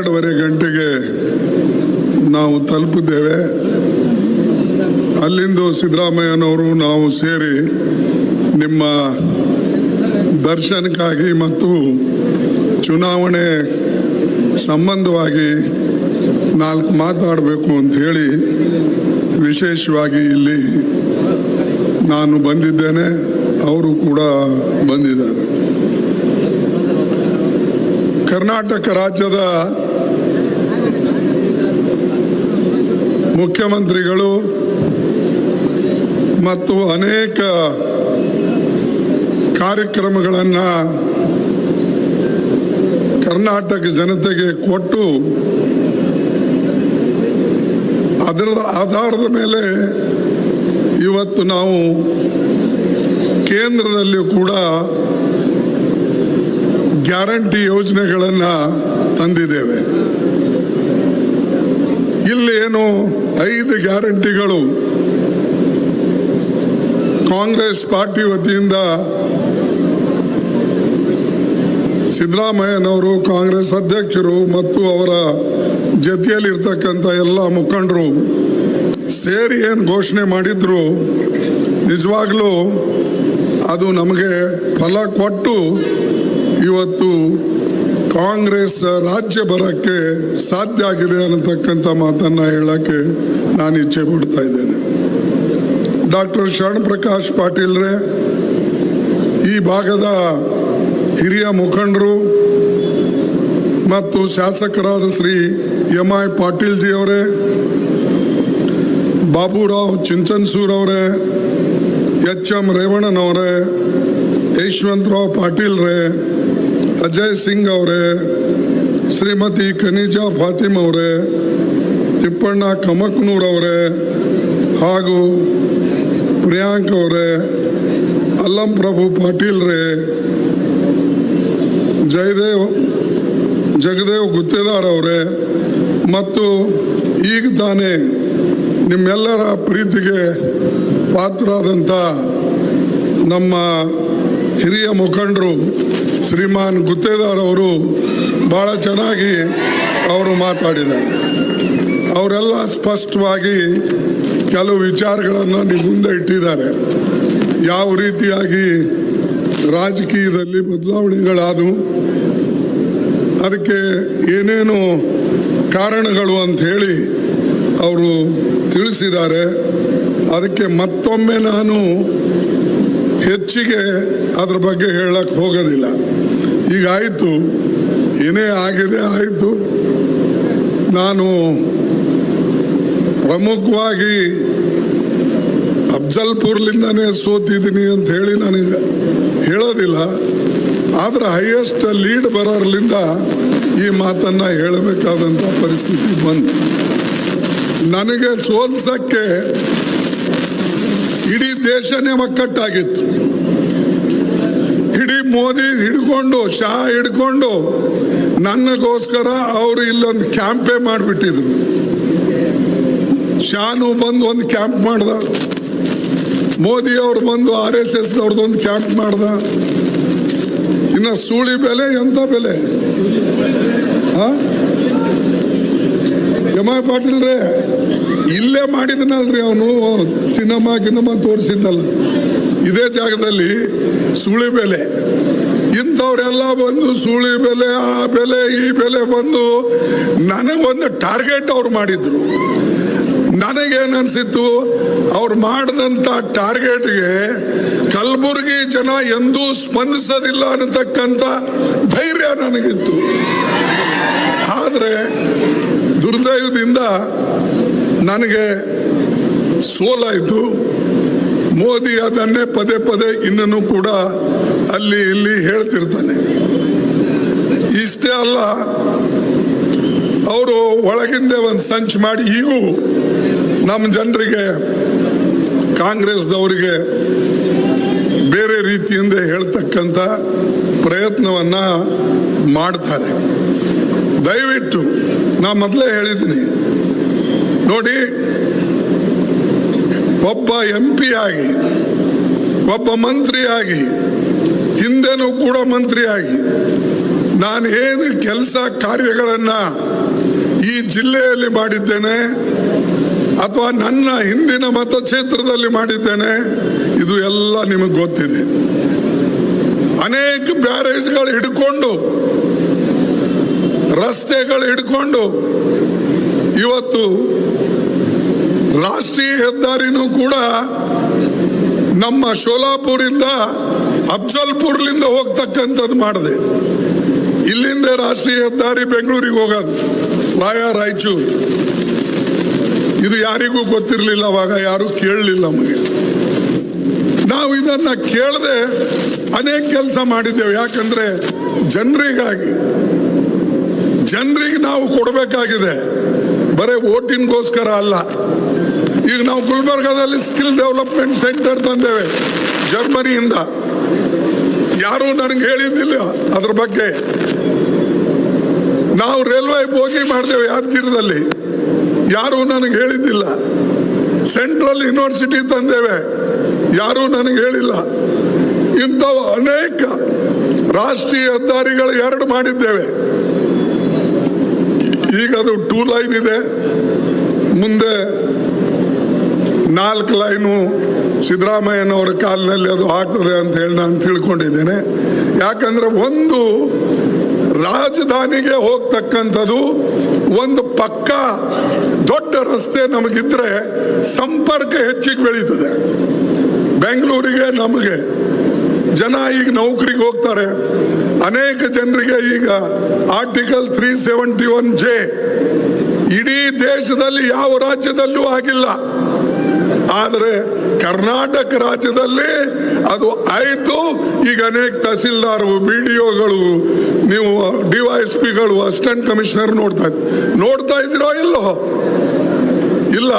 ಹನ್ನೆರಡೂವರೆ ಗಂಟೆಗೆ ನಾವು ತಲುಪಿದ್ದೇವೆ. ಅಲ್ಲಿಂದ ಸಿದ್ದರಾಮಯ್ಯನವರು ನಾವು ಸೇರಿ ನಿಮ್ಮ ದರ್ಶನಕ್ಕಾಗಿ ಮತ್ತು ಚುನಾವಣೆ ಸಂಬಂಧವಾಗಿ ನಾಲ್ಕು ಮಾತಾಡಬೇಕು ಅಂತ ಹೇಳಿ ವಿಶೇಷವಾಗಿ ಇಲ್ಲಿ ನಾನು ಬಂದಿದ್ದೇನೆ. ಅವರು ಕೂಡ ಬಂದಿದ್ದಾರೆ. ಕರ್ನಾಟಕ ರಾಜ್ಯದ ಮುಖ್ಯಮಂತ್ರಿಗಳು ಮತ್ತು ಅನೇಕ ಕಾರ್ಯಕ್ರಮಗಳನ್ನು ಕರ್ನಾಟಕ ಜನತೆಗೆ ಕೊಟ್ಟು ಅದರ ಆಧಾರದ ಮೇಲೆ ಇವತ್ತು ನಾವು ಕೇಂದ್ರದಲ್ಲಿ ಕೂಡ ಗ್ಯಾರಂಟಿ ಯೋಜನೆಗಳನ್ನು ತಂದಿದ್ದೇವೆ. ಇಲ್ಲಿ ಏನು ಐದು ಗ್ಯಾರಂಟಿಗಳು? ಕಾಂಗ್ರೆಸ್ ಪಾರ್ಟಿ ವತಿಯಿಂದ ಸಿದ್ದರಾಮಯ್ಯನವರು ಕಾಂಗ್ರೆಸ್ ಅಧ್ಯಕ್ಷರು ಮತ್ತು ಅವರ ಜೊತೆಯಲ್ಲಿರ್ತಕ್ಕಂಥ ಎಲ್ಲ ಮುಖಂಡರು ಸೇರಿ ಏನು ಘೋಷಣೆ ಮಾಡಿದ್ರು, ನಿಜವಾಗ್ಲೂ ಅದು ನಮಗೆ ಫಲ ಕೊಟ್ಟು ಇವತ್ತು ಕಾಂಗ್ರೆಸ್ ರಾಜ್ಯ ಬರೋಕ್ಕೆ ಸಾಧ್ಯ ಆಗಿದೆ ಅನ್ನತಕ್ಕಂಥ ಮಾತನ್ನು ಹೇಳೋಕ್ಕೆ ನಾನು ಇಚ್ಛೆ ಪಡ್ತಾ ಇದ್ದೇನೆ. ಡಾಕ್ಟರ್ ಶರಣ್ ಪ್ರಕಾಶ್ ಪಾಟೀಲ್ರೇ, ಈ ಭಾಗದ ಹಿರಿಯ ಮುಖಂಡರು ಮತ್ತು ಶಾಸಕರಾದ ಶ್ರೀ ಎಂ ಐ ಪಾಟೀಲ್ ಜಿ ಅವರೇ ಬಾಬುರಾವ್ ಚಿಂಚನ್ಸೂರ್ ಅವರೇ ಎಚ್ ಎಂ ರೇವಣ್ಣನವರೇ, ಯಶವಂತರಾವ್ ಪಾಟೀಲ್ ರೇ ಅಜಯ್ ಸಿಂಗ್ ಅವರೇ, ಶ್ರೀಮತಿ ಖನಿಜಾ ಫಾತಿಮ್ ಅವರೇ, ತಿಪ್ಪಣ್ಣ ಕಮಕ್ನೂರ್ ಅವರೇ, ಹಾಗೂ ಪ್ರಿಯಾಂಕ್ ಅವರೇ, ಅಲ್ಲಂ ಪ್ರಭು ಪಾಟೀಲ್ ರೇ, ಜಯದೇವ್, ಜಗದೇವ್ ಗುತ್ತೇದಾರ್ ಅವರೇ, ಮತ್ತು ಈಗ ತಾನೇ ನಿಮ್ಮೆಲ್ಲರ ಪ್ರೀತಿಗೆ ಪಾತ್ರರಾದಂಥ ನಮ್ಮ ಹಿರಿಯ ಮುಖಂಡರು ಶ್ರೀಮಾನ್ ಗುತ್ತೇದಾರ್ ಅವರು ಭಾಳ ಚೆನ್ನಾಗಿ ಅವರು ಮಾತಾಡಿದ್ದಾರೆ. ಅವರೆಲ್ಲ ಸ್ಪಷ್ಟವಾಗಿ ಕೆಲವು ವಿಚಾರಗಳನ್ನು ಮುಂದೆ ಇಟ್ಟಿದ್ದಾರೆ. ಯಾವ ರೀತಿಯಾಗಿ ರಾಜಕೀಯದಲ್ಲಿ ಬದಲಾವಣೆಗಳಾದವು, ಅದಕ್ಕೆ ಏನೇನು ಕಾರಣಗಳು ಅಂತ ಹೇಳಿ ಅವರು ತಿಳಿಸಿದ್ದಾರೆ. ಅದಕ್ಕೆ ಮತ್ತೊಮ್ಮೆ ನಾನು ಹೆಚ್ಚಿಗೆ ಅದ್ರ ಬಗ್ಗೆ ಹೇಳಕ್ಕೆ ಹೋಗೋದಿಲ್ಲ. ಈಗ ಆಯಿತು. ಏನೇ ಆಗಿದೆ ಆಯಿತು. ನಾನು ಪ್ರಮುಖವಾಗಿ ಅಫ್ಜಲ್ಪುರ್ಲಿಂದನೇ ಸೋತಿದ್ದೀನಿ ಅಂತ ಹೇಳಿ ನನಗೆ ಹೇಳೋದಿಲ್ಲ. ಆದರೆ ಹೈಯೆಸ್ಟ್ ಲೀಡ್ ಬರೋರ್ಲಿಂದ ಈ ಮಾತನ್ನು ಹೇಳಬೇಕಾದಂಥ ಪರಿಸ್ಥಿತಿ ಬಂತು. ನನಗೆ ಸೋಲ್ಸಕ್ಕೆ ಇಡೀ ದೇಶನೇ ಒಕ್ಕಟ್ಟಾಗಿತ್ತು ಮೋದಿ ಹಿಡ್ಕೊಂಡು, ಶಾ ಹಿಡ್ಕೊಂಡು ನನಗೋಸ್ಕರ ಅವರು ಇಲ್ಲೊಂದು ಕ್ಯಾಂಪೇ ಮಾಡಿಬಿಟ್ಟಿದ್ರು. ಶಾನು ಬಂದು ಒಂದು ಕ್ಯಾಂಪ್ ಮಾಡ್ದ. ಮೋದಿ ಅವರು ಬಂದು ಆರ್ ಎಸ್ ಎಸ್ ಒಂದು ಕ್ಯಾಂಪ್ ಮಾಡ್ದ. ಇನ್ನು ಸೂಳಿ ಬೆಲೆ ಎಂತ ಬೆಲೆ? ಎಂ ಐ ಪಾಟೀಲ್ ರೇ, ಇಲ್ಲೇ ಮಾಡಿದನಲ್ರಿ ಅವನು, ಸಿನಿಮಾ ಗಿನಮಾ ತೋರಿಸಿದ್ದಲ್ಲ. ಇದೇ ಜಾಗದಲ್ಲಿ ಸುಳಿ ಬೆಲೆ. ಇಂಥವರೆಲ್ಲ ಬಂದು ಸುಳಿ ಬೆಲೆ, ಆ ಬೆಲೆ, ಈ ಬೆಲೆ ಬಂದು ನನಗೊಂದು ಟಾರ್ಗೆಟ್ ಅವ್ರು ಮಾಡಿದ್ರು. ನನಗೇನು ಅನಿಸಿತ್ತು ಅವ್ರು ಮಾಡಿದಂಥ ಟಾರ್ಗೆಟ್ಗೆ ಕಲಬುರಗಿ ಜನ ಎಂದೂ ಸ್ಪಂದಿಸೋದಿಲ್ಲ ಅನ್ನತಕ್ಕಂಥ ಧೈರ್ಯ ನನಗಿತ್ತು. ಆದರೆ ದುರ್ದೈವದಿಂದ ನನಗೆ ಸೋಲಾಯಿತು. ಮೋದಿ ಅದನ್ನೇ ಪದೇ ಪದೇ ಇನ್ನೂ ಕೂಡ ಅಲ್ಲಿ ಇಲ್ಲಿ ಹೇಳ್ತಿರ್ತಾನೆ. ಇಷ್ಟೇ ಅಲ್ಲ, ಅವರು ಒಳಗಿಂದೆ ಒಂದು ಸಂಚ್ ಮಾಡಿ ಈಗೂ ನಮ್ಮ ಜನರಿಗೆ, ಕಾಂಗ್ರೆಸ್ದವರಿಗೆ ಬೇರೆ ರೀತಿಯಿಂದ ಹೇಳ್ತಕ್ಕಂಥ ಪ್ರಯತ್ನವನ್ನ ಮಾಡ್ತಾರೆ. ದಯವಿಟ್ಟು ನಾ ಮೊದಲೇ ಹೇಳಿದ್ದೀನಿ. ನೋಡಿ ಒಬ್ಬ ಎಂ ಆಗಿ, ಒಬ್ಬ ಮಂತ್ರಿಯಾಗಿ, ಹಿಂದೆನೂ ಕೂಡ ಮಂತ್ರಿಯಾಗಿ, ನಾನು ಏನು ಕೆಲಸ ಕಾರ್ಯಗಳನ್ನು ಈ ಜಿಲ್ಲೆಯಲ್ಲಿ ಮಾಡಿದ್ದೇನೆ ಅಥವಾ ನನ್ನ ಹಿಂದಿನ ಮತಕ್ಷೇತ್ರದಲ್ಲಿ ಮಾಡಿದ್ದೇನೆ, ಇದು ಎಲ್ಲ ನಿಮಗೆ ಗೊತ್ತಿದೆ. ಅನೇಕ ಬ್ಯಾರೇಜ್ಗಳು ಹಿಡ್ಕೊಂಡು, ರಸ್ತೆಗಳು ಹಿಡ್ಕೊಂಡು, ಇವತ್ತು ರಾಷ್ಟ್ರೀಯ ಹೆದ್ದಾರಿನೂ ಕೂಡ ನಮ್ಮ ಶೋಲಾಪುರಿಂದ, ಅಫ್ಜಲ್ಪುರ್ಲಿಂದ ಹೋಗ್ತಕ್ಕಂಥದ್ದು ಮಾಡಿದೆ. ಇಲ್ಲಿಂದ ರಾಷ್ಟ್ರೀಯ ಹೆದ್ದಾರಿ ಬೆಂಗಳೂರಿಗೆ ಹೋಗೋದು, ವಾಯ ರಾಯಚೂರು. ಇದು ಯಾರಿಗೂ ಗೊತ್ತಿರಲಿಲ್ಲ, ಅವಾಗ ಯಾರು ಕೇಳಲಿಲ್ಲ ನಮಗೆ. ನಾವು ಇದನ್ನ ಕೇಳದೆ ಅನೇಕ ಕೆಲಸ ಮಾಡಿದ್ದೇವೆ. ಯಾಕಂದ್ರೆ ಜನರಿಗಾಗಿ, ಜನರಿಗೆ ನಾವು ಕೊಡಬೇಕಾಗಿದೆ. ಬರೀ ಓಟಿನ್ಗೋಸ್ಕರ ಅಲ್ಲ. ಈಗ ನಾವು ಗುಲ್ಬರ್ಗಾದಲ್ಲಿ ಸ್ಕಿಲ್ ಡೆವಲಪ್ಮೆಂಟ್ ಸೆಂಟರ್ ತಂದೇವೆ ಜರ್ಮನಿಯಿಂದ. ಯಾರೂ ನನಗೆ ಹೇಳಿದ್ದಿಲ್ಲ ಅದ್ರ ಬಗ್ಗೆ. ನಾವು ರೈಲ್ವೆ ಬೋಗಿ ಮಾಡಿದೆವು ಯಾದಗಿರದಲ್ಲಿ ಯಾರೂ ನನಗೆ ಹೇಳಿದ್ದಿಲ್ಲ. ಸೆಂಟ್ರಲ್ ಯೂನಿವರ್ಸಿಟಿ ತಂದೇವೆ. ಯಾರೂ ನನಗೆ ಹೇಳಿಲ್ಲ. ಇಂಥವು ಅನೇಕ ರಾಷ್ಟ್ರೀಯ ಹೆದ್ದಾರಿಗಳು ಎರಡು ಮಾಡಿದ್ದೇವೆ. ಈಗ ಅದು ಟೂ ಲೈನ್ ಇದೆ. ಮುಂದೆ ನಾಲ್ಕು ಲೈನು ಸಿದ್ದರಾಮಯ್ಯನವರ ಕಾಲಿನಲ್ಲಿ ಅದು ಆಗ್ತದೆ ಅಂತ ಹೇಳಿ ನಾನು ತಿಳ್ಕೊಂಡಿದ್ದೇನೆ. ಯಾಕಂದ್ರೆ ಒಂದು ರಾಜಧಾನಿಗೆ ಹೋಗ್ತಕ್ಕಂಥದ್ದು ಒಂದು ಪಕ್ಕ ದೊಡ್ಡ ರಸ್ತೆ ನಮಗಿದ್ರೆ ಸಂಪರ್ಕ ಹೆಚ್ಚಿಗೆ ಬೆಳೀತದೆ. ಬೆಂಗಳೂರಿಗೆ ನಮಗೆ ಜನ ಈಗ ನೌಕರಿಗೆ ಹೋಗ್ತಾರೆ. ಅನೇಕ ಜನರಿಗೆ ಈಗ article three seventy one J ಇಡೀ ದೇಶದಲ್ಲಿ ಯಾವ ರಾಜ್ಯದಲ್ಲೂ ಆಗಿಲ್ಲ. ಆದರೆ ಕರ್ನಾಟಕ ರಾಜ್ಯದಲ್ಲಿ ಅದು ಆಯಿತು. ಈಗ ಅನೇಕ ತಹಸೀಲ್ದಾರ್ ಬಿ ಡಿ ಒಗಳು ನೀವು ಡಿ ವೈ ಎಸ್ ಪಿಗಳು, ಅಸಿಸ್ಟೆಂಟ್ ಕಮಿಷನರ್ ನೋಡ್ತಾ ನೋಡ್ತಾ ಇದ್ದೀರೋ ಇಲ್ಲೋ? ಇಲ್ಲ.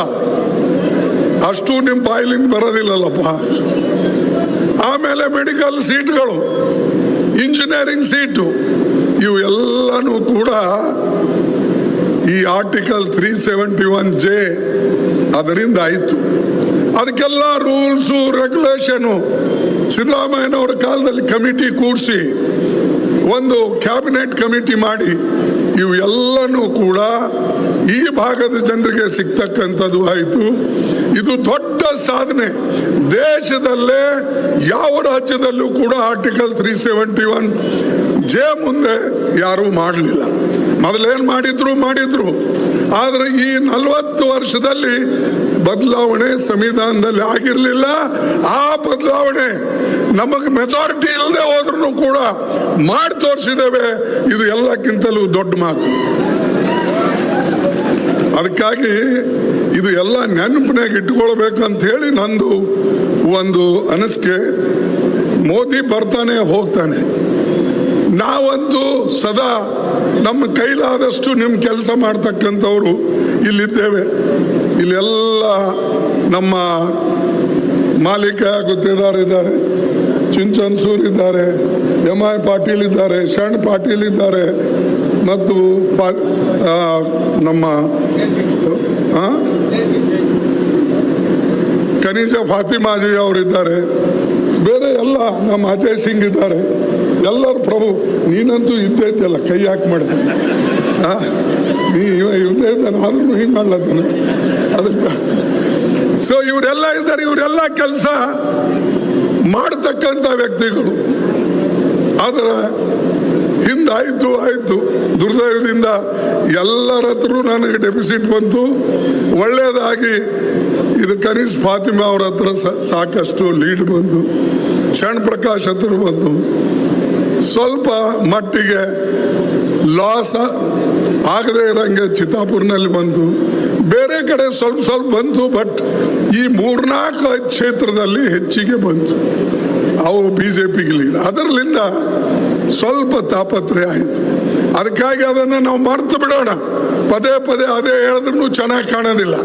ಅಷ್ಟು ನಿಮ್ಮ ಬಾಯಿಲಿಂದ ಬರೋದಿಲ್ಲಲ್ಲಪ್ಪ. ಆಮೇಲೆ ಮೆಡಿಕಲ್ ಸೀಟ್ಗಳು, ಇಂಜಿನಿಯರಿಂಗ್ ಸೀಟು ಇವು ಎಲ್ಲನೂ ಕೂಡ ಈ article three seventy one J ಅದರಿಂದ ಆಯಿತು. ಅದಕ್ಕೆಲ್ಲ ರೂಲ್ಸು ರೆಗ್ಯುಲೇಷನು ಸಿದ್ದರಾಮಯ್ಯನವರ ಕಾಲದಲ್ಲಿ ಕಮಿಟಿ ಕೂಡಿಸಿ ಒಂದು ಕ್ಯಾಬಿನೆಟ್ ಕಮಿಟಿ ಮಾಡಿ ಇವು ಎಲ್ಲನೂ ಕೂಡ ಈ ಭಾಗದ ಜನರಿಗೆ ಸಿಗ್ತಕ್ಕಂಥದ್ದು ಆಯಿತು. ಇದು ದೊಡ್ಡ ಸಾಧನೆ. ದೇಶದಲ್ಲೇ ಯಾವ ರಾಜ್ಯದಲ್ಲೂ ಕೂಡ article three seventy one J ಮುಂದೆ ಯಾರೂ ಮಾಡಲಿಲ್ಲ. ಮೊದಲೇನು ಮಾಡಿದ್ರು ಮಾಡಿದ್ರು. ಆದರೆ ಈ ನಲವತ್ತು ವರ್ಷದಲ್ಲಿ ಬದಲಾವಣೆ ಸಂವಿಧಾನದಲ್ಲಿ ಆಗಿರಲಿಲ್ಲ. ಆ ಬದಲಾವಣೆ ನಮಗೆ ಮೆಜಾರಿಟಿ ಇಲ್ಲದೆ ಹೋದ್ರೂ ಕೂಡ ಮಾಡಿ ತೋರಿಸಿದ್ದೇವೆ. ಇದು ಎಲ್ಲಕ್ಕಿಂತಲೂ ದೊಡ್ಡ ಮಾತು. ಅದಕ್ಕಾಗಿ ಇದು ಎಲ್ಲ ನೆನಪಿನಾಗ ಇಟ್ಕೊಳ್ಬೇಕಂತ ಹೇಳಿ ನಂದು ಒಂದು ಅನಿಸಿಕೆ. ಮೋದಿ ಬರ್ತಾನೆ, ಹೋಗ್ತಾನೆ. ನಾವಂತೂ ಸದಾ ನಮ್ಮ ಕೈಲಾದಷ್ಟು ನಿಮ್ಮ ಕೆಲಸ ಮಾಡ್ತಕ್ಕಂಥವ್ರು ಇಲ್ಲಿದ್ದೇವೆ. ಇಲ್ಲೆಲ್ಲ ನಮ್ಮ ಮಾಲೀಕ ಗುತ್ತೇದಾರ್ ಇದ್ದಾರೆ. ಚಿಂಚನ್ಸೂರ್ ಇದ್ದಾರೆ. ಎಂ ಐ ಪಾಟೀಲ್ ಇದ್ದಾರೆ. ಶರಣ್ ಪಾಟೀಲ್ ಇದ್ದಾರೆ. ಮತ್ತು ನಮ್ಮ ಕನಿಷ ಫಾತಿಮಾಜಿ ಅವರಿದ್ದಾರೆ. ಬೇರೆ ಎಲ್ಲ ನಮ್ಮ ಅಜಯ್ ಸಿಂಗ್ ಇದ್ದಾರೆ. ಎಲ್ಲರೂ ಪ್ರಭು, ನೀನಂತೂ ಇದ್ದೇ ಇದೆಯಲ್ಲ ಕೈ ಹಾಕಿ ಮಾಡ್ತೀನಿ? ನೀ ಇದ್ದೇ ಇದ್ದಾನೆ ಆದ್ರೂ ಹಿಂಗೆ ಮಾಡ್ಲತ್ತಾನೆ. ಅದಕ್ಕೆ ಸೊ ಇವರೆಲ್ಲ ಇದ್ದಾರೆ, ಇವರೆಲ್ಲ ಕೆಲಸ ಮಾಡ್ತಕ್ಕಂಥ ವ್ಯಕ್ತಿಗಳು. ಆದರೆ, ಹಿಂದಾಯಿತು, ಆಯಿತು. ದುರ್ದೈವದಿಂದ ಎಲ್ಲರ ಹತ್ರ ನನಗೆ ಡೆಪಿಸಿಟ್ ಬಂತು. ಒಳ್ಳೆಯದಾಗಿ ಇದು ಕನೀಸ್ ಫಾತಿಮಾ ಅವ್ರ ಹತ್ರ ಸಾಕಷ್ಟು ಲೀಡ್ ಬಂತು. ಶರಣ್ ಪ್ರಕಾಶ್ ಹತ್ರ ಬಂತು. ಸ್ವಲ್ಪ ಮಟ್ಟಿಗೆ ಲಾಸ್ ಆಗದೆ ಇರಂಗೆ ಚಿತ್ತಾಪುರ್ನಲ್ಲಿ ಬಂತು ಬೇರೆ ಕಡೆ ಸ್ವಲ್ಪ ಸ್ವಲ್ಪ ಬಂತು ಬಟ್ ಈ ಮೂರ್ನಾಲ್ಕು ಕ್ಷೇತ್ರದಲ್ಲಿ ಹೆಚ್ಚಿಗೆ ಬಂತು ಅವು ಬಿ ಜೆ ಪಿಗೆ ಲೀಡ್ ಅದರಲ್ಲಿಂದ ಸ್ವಲ್ಪ ತಾಪತ್ರೆ ಆಯಿತು. ಅದಕ್ಕಾಗಿ ಅದನ್ನು ನಾವು ಮರ್ತು ಬಿಡೋಣ. ಪದೇ ಪದೇ ಅದೇ ಹೇಳಿದ್ರು ಚೆನ್ನಾಗಿ ಕಾಣೋದಿಲ್ಲ.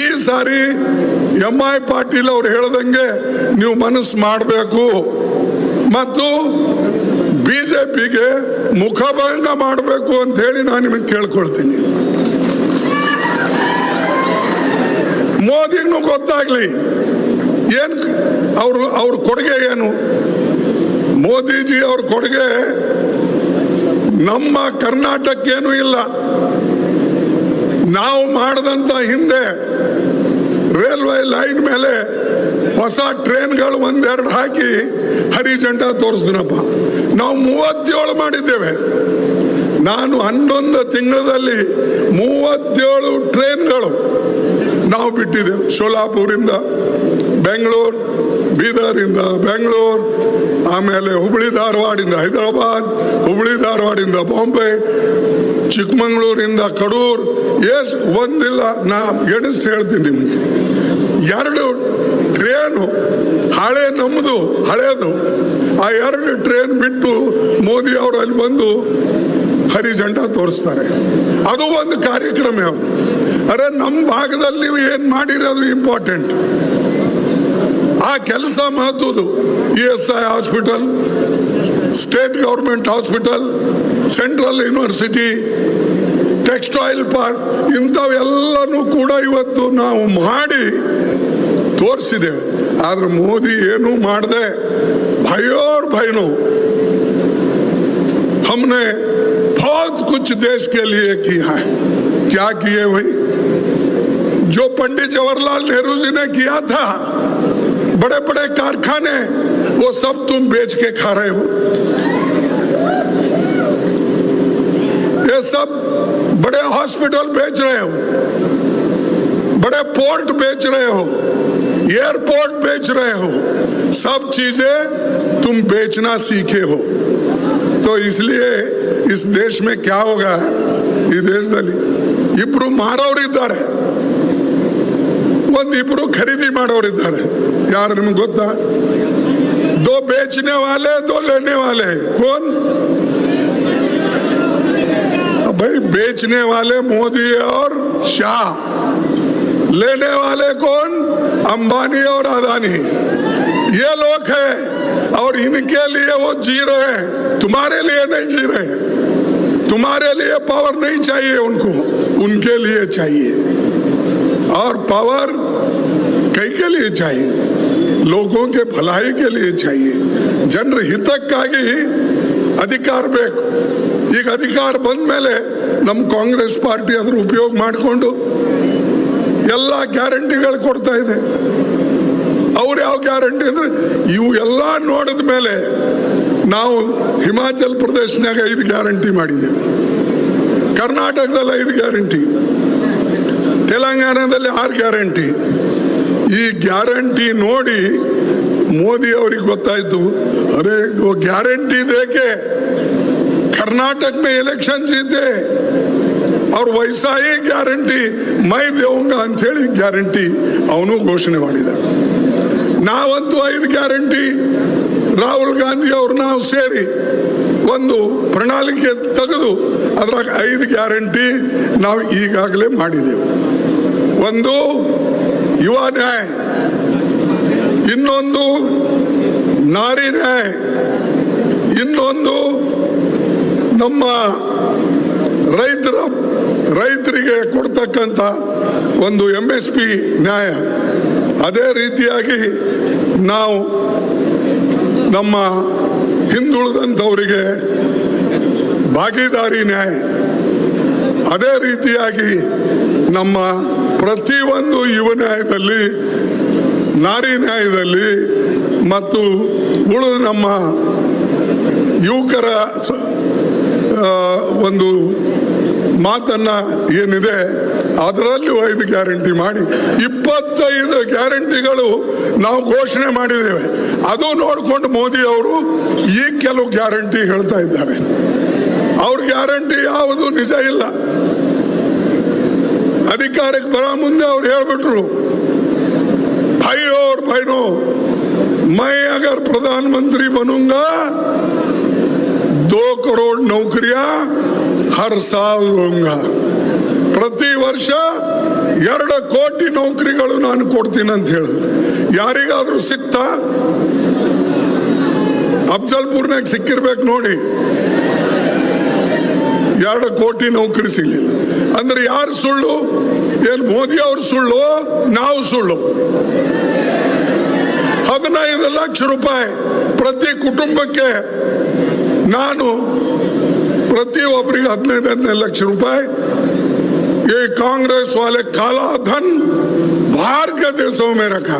ಈ ಸಾರಿ ಎಂ ಐ ಪಾಟೀಲ್ ಅವ್ರು ಹೇಳ್ದಂಗೆ ನೀವು ಮನಸ್ಸು ಮಾಡಬೇಕು. ಮತ್ತು ಬಿ ಜೆ ಪಿಗೆ ಮುಖಭಂಗ ಮಾಡಬೇಕು ಅಂತ ಹೇಳಿ ನಾನು ನಿಮಗೆ ಕೇಳ್ಕೊಳ್ತೀನಿ. ಮೋದಿಗೂ ಗೊತ್ತಾಗ್ಲಿ. ಏನ್ ಅವರು, ಅವ್ರ ಕೊಡುಗೆ ಏನು? ಮೋದಿಜಿ ಅವ್ರ ಕೊಡುಗೆ ನಮ್ಮ ಕರ್ನಾಟಕಕ್ಕೇನು ಇಲ್ಲ. ನಾವು ಮಾಡಿದಂಥ ಹಿಂದೆ ರೈಲ್ವೆ ಲೈನ್ ಮೇಲೆ ಹೊಸ ಟ್ರೈನ್ಗಳು ಒಂದೆರಡು ಹಾಕಿ ಹರಿ ಜಂಡ ನಾವು ಮೂವತ್ತೇಳು ಮಾಡಿದ್ದೇವೆ. ನಾನು ಹನ್ನೊಂದು ತಿಂಗಳಲ್ಲಿ ಮೂವತ್ತೇಳು ಟ್ರೈನ್ಗಳು ನಾವು ಬಿಟ್ಟಿದ್ದೇವೆ. ಸೋಲಾಪುರಿಂದ ಬೆಂಗಳೂರು ಬೀದರಿಂದ ಬೆಂಗಳೂರು, ಆಮೇಲೆ ಹುಬ್ಳಿ ಧಾರವಾಡಿಂದ ಹೈದರಾಬಾದ್, ಹುಬ್ಳಿ ಧಾರವಾಡಿಂದ ಬಾಂಬೆ, ಚಿಕ್ಕಮಂಗ್ಳೂರಿಂದ ಕಡೂರು. ಎಸ್, ಒಂದಿಲ್ಲ, ನಾ ಎಣಿಸಿ ಹೇಳ್ತೀನಿ ನಿಮಗೆ. ಎರಡು ಟ್ರೇನು, ಹಳೆ ನಮ್ಮದು ಹಳೆಯದು ಆ ಎರಡು ಟ್ರೈನ್ ಬಿಟ್ಟು ಮೋದಿ ಅವರು ಅಲ್ಲಿ ಬಂದು ಹರಿ ಜಂಡ ತೋರಿಸ್ತಾರೆ. ಅದು ಒಂದು ಕಾರ್ಯಕ್ರಮ ಅವರು ಅರೆ ನಮ್ಮ ಭಾಗದಲ್ಲಿ ನೀವು ಏನು ಮಾಡಿರೋದು ಇಂಪಾರ್ಟೆಂಟ್ ಆ ಕೆಲಸ ಮಹತ್ವದು E S I hospital, state government hospital, central university, textile park, ಇಂಥವೆಲ್ಲನೂ ಕೂಡ ಇವತ್ತು ನಾವು ಮಾಡಿ ತೋರಿಸಿದ್ದೇವೆ ಆದ್ರೆ ಮೋದಿ ಏನೂ ಮಾಡದೆ ಭಯೋರ್ ಭಯನು हमने बहुत कुछ देश के लिए किया है क्या किए भाई जो पंडित जवाहरलाल नेहरू जी ने किया था बड़े बड़े कारखाने वो सब तुम बेच के खा रहे हो ये सब बड़े हॉस्पिटल बेच रहे हो बड़े पोर्ट बेच रहे हो एयरपोर्ट बेच रहे हो सब चीजें तुम बेचना सीखे हो तो इसलिए इस देश में क्या होगा ಈ ದೇಶದಲ್ಲಿ ಇಬ್ರು ಮಾರೋರಿದ್ದಾರೆ ಒಂದಿಬ್ರು ಖರೀದಿ ಮಾಡೋರಿದ್ದಾರೆ ಯಾರು ನಿಮ್ಗೆ ಗೊತ್ತಾ दो बेचने वाले दो लेने वाले कौन भाई बेचने वाले मोदी और शाह लेने वाले कौन अंबानी और अदानी ये लोग हैं और इनके लिए वो जी रहे हैं तुम्हारे लिए नहीं जी रहे हैं तुम्हारे लिए पावर नहीं चाहिए उनको उनके लिए चाहिए और पावर कई के लिए चाहिए लोगों के भलाई के लिए चाहिए ಜನರ ಹಿತಕ್ಕಾಗಿ ಅಧಿಕಾರ ಬೇಕು ಈಗ ಅಧಿಕಾರ ಬಂದ ಮೇಲೆ ನಮ್ಮ ಕಾಂಗ್ರೆಸ್ ಪಾರ್ಟಿ ಅದ್ರ ಉಪಯೋಗ ಮಾಡಿಕೊಂಡು ಎಲ್ಲ ಗ್ಯಾರಂಟಿಗಳು ಕೊಡ್ತಾ ಇದೆ. ಅವ್ರು ಯಾವ ಗ್ಯಾರಂಟಿ ಅಂದ್ರೆ ಇವು ಎಲ್ಲ ನೋಡಿದ ಮೇಲೆ ನಾವು ಹಿಮಾಚಲ್ ಪ್ರದೇಶನಾಗ ಐದು ಗ್ಯಾರಂಟಿ ಮಾಡಿದ್ದೇವೆ ಕರ್ನಾಟಕದಲ್ಲಿ ಐದು ಗ್ಯಾರಂಟಿ. ತೆಲಂಗಾಣದಲ್ಲಿ ಆರು ಗ್ಯಾರಂಟಿ. ಈ ಗ್ಯಾರಂಟಿ ನೋಡಿ ಮೋದಿ ಅವ್ರಿಗೆ ಗೊತ್ತಾಯ್ತು, ಅರೆ ಗ್ಯಾರಂಟಿ ಬೇಕೆ ಕರ್ನಾಟಕ ಮೇ ಎಲೆಕ್ಷನ್ ಅವ್ರ ವೈಸಾಯಿ ಗ್ಯಾರಂಟಿ, ಮೈ ದೇವಂಗ ಅಂಥೇಳಿ ಗ್ಯಾರಂಟಿ ಅವನು ಘೋಷಣೆ ಮಾಡಿದ. ನಾವಂತೂ ಐದು ಗ್ಯಾರಂಟಿ, ರಾಹುಲ್ ಗಾಂಧಿ ಅವರು ನಾವು ಸೇರಿ ಒಂದು ಪ್ರಣಾಳಿಕೆ ತೆಗೆದು ಅದರ ಐದು ಗ್ಯಾರಂಟಿ ನಾವು ಈಗಾಗಲೇ ಮಾಡಿದೆವು. ಒಂದು ಯುವ ನ್ಯಾಯ, ಇನ್ನೊಂದು ನಾರಿ ನ್ಯಾಯ, ಇನ್ನೊಂದು ನಮ್ಮ ರೈತರ, ರೈತರಿಗೆ ಕೊಡ್ತಕ್ಕಂಥ ಒಂದು ಎಂ ಎಸ್ ಪಿ ನ್ಯಾಯ. ಅದೇ ರೀತಿಯಾಗಿ ನಾವು ನಮ್ಮ ಹಿಂದುಳಿದಂಥವರಿಗೆ ಭಾಗಿದಾರಿ ನ್ಯಾಯ. ಅದೇ ರೀತಿಯಾಗಿ ನಮ್ಮ ಪ್ರತಿಯೊಂದು ಯುವ ನ್ಯಾಯದಲ್ಲಿ, ನಾರಿ ನ್ಯಾಯದಲ್ಲಿ ಮತ್ತು ಉಳಿದ ನಮ್ಮ ಯುವಕರ ಒಂದು ಮಾತನ್ನ ಏನಿದೆ ಅದರಲ್ಲೂ ಐದು ಗ್ಯಾರಂಟಿ ಮಾಡಿ ಇಪ್ಪತ್ತೈದು ಗ್ಯಾರಂಟಿಗಳು ನಾವು ಘೋಷಣೆ ಮಾಡಿದ್ದೇವೆ ಅದು ನೋಡಿಕೊಂಡು ಮೋದಿ ಅವರು ಈಗ ಕೆಲವು ಗ್ಯಾರಂಟಿ ಹೇಳ್ತಾ ಇದ್ದಾರೆ ಅವ್ರ ಗ್ಯಾರಂಟಿ ಯಾವುದು ನಿಜ ಇಲ್ಲ ಅಧಿಕಾರಕ್ಕೆ ಬರೋ ಮುಂದೆ ಅವ್ರು ಹೇಳ್ಬಿಟ್ರು भाई और बहनों मैं अगर प्रधानमंत्री बनूंगा दो करोड़ नौकरियां हर साल दूंगा ಪ್ರತಿ ವರ್ಷ ಎರಡು ಕೋಟಿ ನೌಕರಿಗಳು ನಾನು ಕೊಡ್ತೀನಿ ಅಂತ ಹೇಳಿದ್ರು ಯಾರಿಗಾದ್ರೂ ಸಿಕ್ತಾ ಅಫ್ಜಲ್ಪುರ್ನಾಗ ಸಿಕ್ಕಿರ್ಬೇಕು ನೋಡಿ ಎರಡು ಕೋಟಿ ನೌಕರಿ ಸಿಗಲಿಲ್ಲ ಅಂದ್ರೆ ಯಾರು ಸುಳ್ಳು ಏನು ಮೋದಿ ಅವರು ಸುಳ್ಳು ನಾವು ಸುಳ್ಳು ಹದಿನೈದು ಲಕ್ಷ ರೂಪಾಯಿ ಪ್ರತಿ ಕುಟುಂಬಕ್ಕೆ ನಾನು ಪ್ರತಿ ಒಬ್ಬರಿಗೆ ಹದಿನೈದು ಹದಿನೈದು ಲಕ್ಷ ರೂಪಾಯಿ ये कांग्रेस वाले काला धन बाहर के देशों में रखा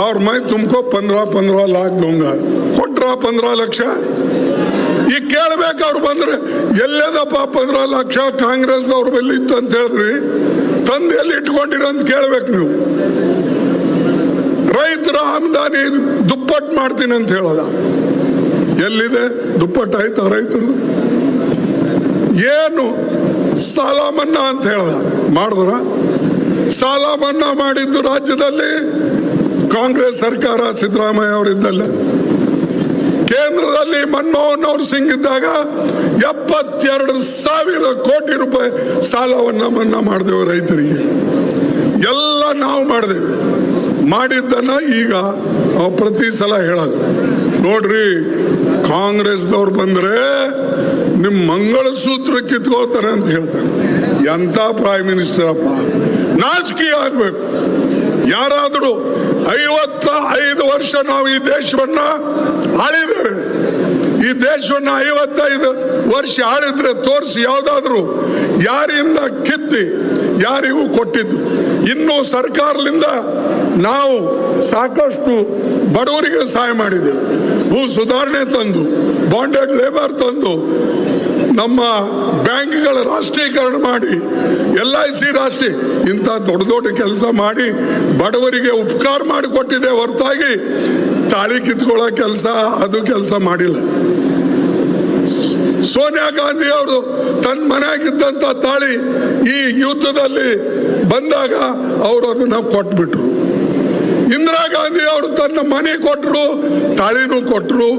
और मैं तुमको पंद्रह पंद्रह लाख दूंगा ಕೊಟ್ರ पंद्रह ಲಕ್ಷ ಈಗ ಕೇಳ್ಬೇಕು ಅವ್ರು ಬಂದ್ರೆ ಎಲ್ಲದಪ್ಪ ಪಂದ್ರ ಲಕ್ಷ ಕಾಂಗ್ರೆಸ್ ಅವ್ರ ಬಲ್ಲಿ ಇತ್ತು ಅಂತ ಹೇಳಿದ್ರಿ ತಂದು ಎಲ್ಲಿ ಇಟ್ಕೊಂಡಿರೋ ಅಂತ ಕೇಳ್ಬೇಕು ನೀವು ರೈತರ ಆಮದಾನಿ ದುಪ್ಪಟ್ಟು ಮಾಡ್ತೀನಿ ಅಂತ ಹೇಳೋದ ಎಲ್ಲಿದೆ? ದುಪ್ಪಟ್ಟು ಆಯ್ತಾ ರೈತರದು? ಏನು ಸಾಲ ಮನ್ನಾ ಅಂತ ಹೇಳ್ದ? ಮಾಡಿದ್ರ? ಸಾಲ ಮನ್ನಾ ಮಾಡಿದ್ದು ರಾಜ್ಯದಲ್ಲಿ ಕಾಂಗ್ರೆಸ್ ಸರ್ಕಾರ ಸಿದ್ದರಾಮಯ್ಯ ಅವರಿದ್ದಲ್ಲ. ಕೇಂದ್ರದಲ್ಲಿ ಮನಮೋಹನ್ ಅವರು ಸಿಂಗ್ ಇದ್ದಾಗ ಎಪ್ಪತ್ತೆರಡು ಸಾವಿರ ಕೋಟಿ ರೂಪಾಯಿ ಸಾಲವನ್ನ ಮನ್ನಾ ಮಾಡಿದೆವು ರೈತರಿಗೆ. ಎಲ್ಲ ನಾವು ಮಾಡಿದೆವು. ಮಾಡಿದ್ದನ್ನ ಈಗ ನಾವು ಪ್ರತಿ ಸಲ ಹೇಳೋದು. ನೋಡ್ರಿ, ಕಾಂಗ್ರೆಸ್ದವ್ರು ಬಂದ್ರೆ ನಿಮ್ಮ ಮಂಗಳಸೂತ್ರ ಕಿತ್ಕೋತಾರೆ ಅಂತ ಹೇಳ್ತಾರೆ. ಎಂತ ಪ್ರೈಮ್ ಮಿನಿಸ್ಟರ್ ಅಪ್ಪ? ನಾಚಿಕೆ ಆಗ್ಬೇಕು. ಯಾರಾದರೂ ಐವತ್ತ ಐದು ವರ್ಷ ನಾವು ಈ ದೇಶವನ್ನ ಆಳಿದ್ದೇವೆ ಈ ದೇಶವನ್ನ ಐವತ್ತೈದು ವರ್ಷ ಆಳಿದ್ರೆ ತೋರಿಸಿ ಯಾವ್ದಾದ್ರು ಯಾರಿಂದ ಕಿತ್ತಿ, ಯಾರಿಗೂ ಕೊಟ್ಟಿದ್ದು. ಇನ್ನು ಸರ್ಕಾರದಿಂದ ನಾವು ಸಾಕಷ್ಟು ಬಡವರಿಗೆ ಸಹಾಯ ಮಾಡಿದ್ದೇವೆ. ಭೂ ಸುಧಾರಣೆ ತಂದು ಬಾಂಡೆಡ್ ಲೇಬರ್ ತಂದು, ನಮ್ಮ ಬ್ಯಾಂಕ್ಗಳ ರಾಷ್ಟ್ರೀಕರಣ ಮಾಡಿ ಎಲ್ ಐ ಸಿ ರಾಷ್ಟ್ರೀಯ ಇಂಥ ದೊಡ್ಡ ದೊಡ್ಡ ಕೆಲಸ ಮಾಡಿ, ಬಡವರಿಗೆ ಉಪಕಾರ ಮಾಡಿಕೊಟ್ಟಿದೆ ಹೊರತಾಗಿ, ತಾಳಿ ಕಿತ್ಕೊಳ್ಳೋ ಕೆಲಸ ಅದು ಕೆಲಸ ಮಾಡಿಲ್ಲ. ಸೋನಿಯಾ ಗಾಂಧಿ ಅವರು ತನ್ನ ಮನೆಯಾಗಿದ್ದಂಥ ತಾಳಿ ಈ ಯುದ್ಧದಲ್ಲಿ ಬಂದಾಗ ಅವರು ಅದನ್ನು ಕೊಟ್ಬಿಟ್ರು. ಗಾಂಧಿ ಅವರು ತನ್ನ ಮನೆ ಕೊಟ್ಟರು ತಾಳಿನೂ ಕೊಟ್ಟರು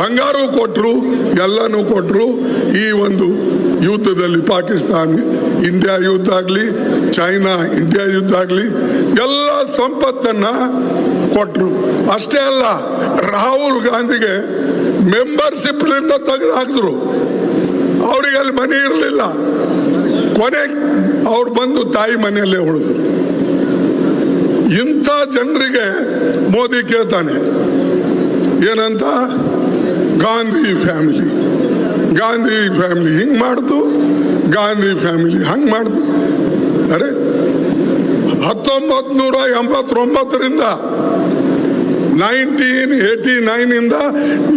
ಬಂಗಾರವೂ ಕೊಟ್ಟರು ಎಲ್ಲನೂ ಕೊಟ್ಟರು ಈ ಒಂದು ಯುದ್ಧದಲ್ಲಿ ಪಾಕಿಸ್ತಾನ, ಇಂಡಿಯಾ ಯುದ್ಧ ಆಗಲಿ, ಚೈನಾ, ಇಂಡಿಯಾ ಯುದ್ಧ ಆಗಲಿ, ಎಲ್ಲ ಸಂಪತ್ತನ್ನು ಕೊಟ್ಟರು ಅಷ್ಟೇ ಅಲ್ಲ, ರಾಹುಲ್ ಗಾಂಧಿಗೆ ಮೆಂಬರ್ಶಿಪ್ನಿಂದ ತೆಗೆದು ಹಾಕಿದ್ರು ಅವರಿಗೆ ಅಲ್ಲಿ ಮನೆ ಇರಲಿಲ್ಲ. ಕೊನೆ ಅವ್ರು ಬಂದು ತಾಯಿ ಮನೆಯಲ್ಲೇ ಉಳಿದ್ರು. ಇಂಥ ಜನರಿಗೆ ಮೋದಿ ಕೇಳ್ತಾನೆ. ಏನಂತ? ಗಾಂಧಿ ಫ್ಯಾಮಿಲಿ. ಗಾಂಧಿ ಫ್ಯಾಮಿಲಿ ಹಿಂಗೆ ಮಾಡ್ತು. ಗಾಂಧಿ ಫ್ಯಾಮಿಲಿ ಹಂಗೆ ಮಾಡ್ತು. ಅರೆ ಹತ್ತೊಂಬತ್ತು ನೂರ ಎಂಬತ್ತೊಂಬತ್ತರಿಂದ ನೈನ್ಟೀನ್ ಏಯ್ಟಿ ನೈನಿಂದ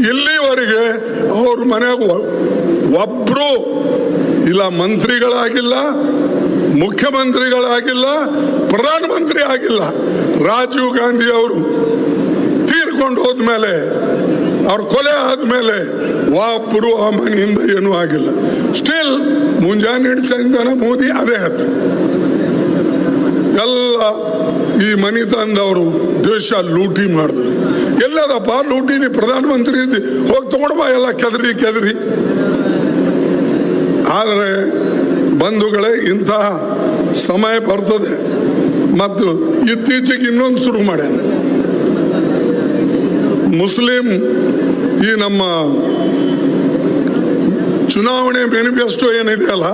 ಇಲ್ಲಿವರೆಗೆ ಅವ್ರ ಮನೆಯಾಗ ಒಬ್ರು ಇಲ್ಲ ಮಂತ್ರಿಗಳಾಗಿಲ್ಲ ಮುಖ್ಯಮಂತ್ರಿಗಳಾಗಿಲ್ಲ, ಪ್ರಧಾನಮಂತ್ರಿ ಆಗಿಲ್ಲ, ರಾಜೀವ್ ಗಾಂಧಿ ಅವರು ತೀರ್ಕೊಂಡು ಹೋದ್ಮೇಲೆ, ಅವ್ರ ಕೊಲೆ ಆದ್ಮೇಲೆ ಒಬ್ಬರು ಆ ಮನೆಯಿಂದ ಏನೂ ಆಗಿಲ್ಲ. ಸ್ಟಿಲ್ ಮುಂಜಾನೆ ಹಿಡಿಸಿದಾನ ಮೋದಿ ಅದೇ ಹೇಳ್ತಾರೆ ಎಲ್ಲ ಈ ಮನೆ ತಂದವರು ದೇಶ ಲೂಟಿ ಮಾಡಿದ್ರು. ಎಲ್ಲದಪ್ಪ ಲೂಟಿನಿ ಪ್ರಧಾನಮಂತ್ರಿ. ಹೋಗಿ ತಗೊಂಡ್ಬಾ ಎಲ್ಲ ಕೆದರಿ ಕೆದರಿ. ಆದರೆ ಬಂಧುಗಳೇ, ಇಂತಹ ಸಮಯ ಬರ್ತದೆ. ಮತ್ತು ಇತ್ತೀಚೆಗೆ ಇನ್ನೊಂದು ಶುರು ಮಾಡ್ಯಾನ. ಮುಸ್ಲಿಂ ಈ ನಮ್ಮ ಚುನಾವಣೆ ಮ್ಯಾನಿಫೆಸ್ಟೋ ಏನಿದೆಯಲ್ಲ